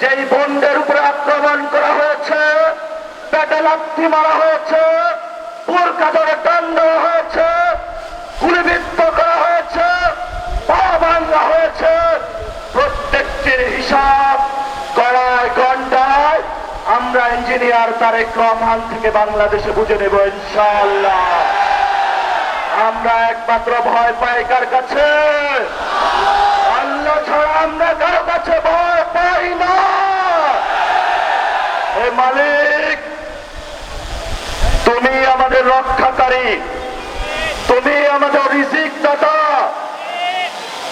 যেই বন্ডের উপরে আক্রমণ করা হয়েছে, পেটে লাথি মারা হয়েছে পুরকা ধরে দণ্ড হয়েছে, গুলিবিদ্ধ করা হয়েছে, পা ভাঙা হয়েছে। প্রত্যেকটির হিসাব গড়ায় গন্ডায় আমরা ইঞ্জিনিয়ার তারেক রহমান থেকে বাংলাদেশে বুঝে নেব ইনশাআল্লাহ। আমরা একমাত্র ভয় পাই কার কাছে? আল্লাহ ছাড়া আমরা কারও কাছে ভয় পাই না। মালিক, তুমি আমাদের রক্ষাকারী, তুমি আমাদের রিজিক দাতা।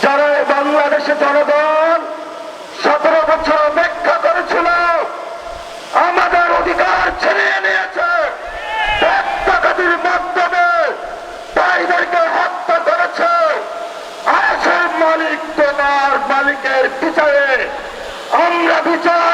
যারা বাংলাদেশে জনগণ সতেরো বছর অপেক্ষা করেছিল, আমাদের অধিকার ছিনিয়ে নিয়েছে। মালিক তোমার মালিকের বিচারে আমরা বিচার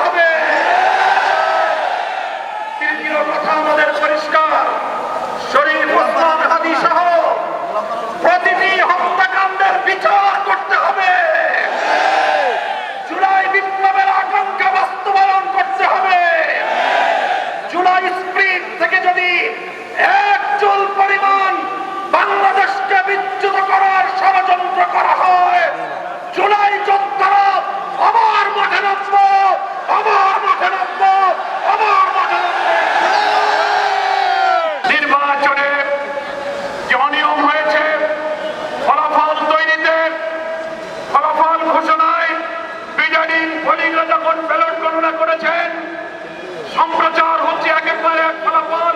পোলিংরা যখন ব্যালট গণনা করেছেন, সম্প্রচার হচ্ছে একেবারে এক ফলাফল।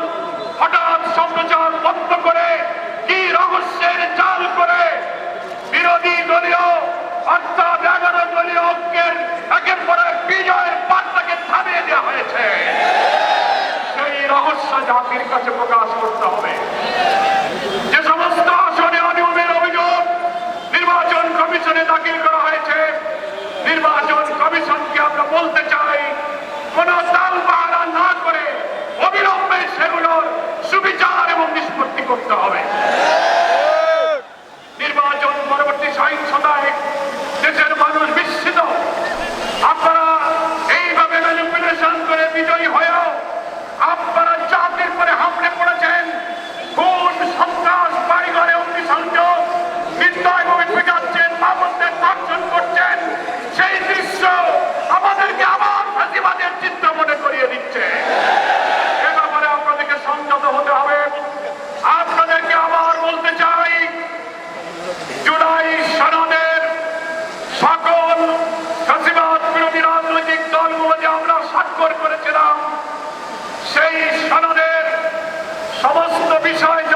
হঠাৎ সম্প্রচার বন্ধ করে, কি রহস্যের চাল করে? বিরোধী দলীয়, অর্থাৎ এগারো দলীয় ঐক্যের একের পর এক বিজয়ের বার্তাকে থামিয়ে দেওয়া হয়েছে। সেই রহস্য জাতির কাছে প্রকাশ করতে বিষয়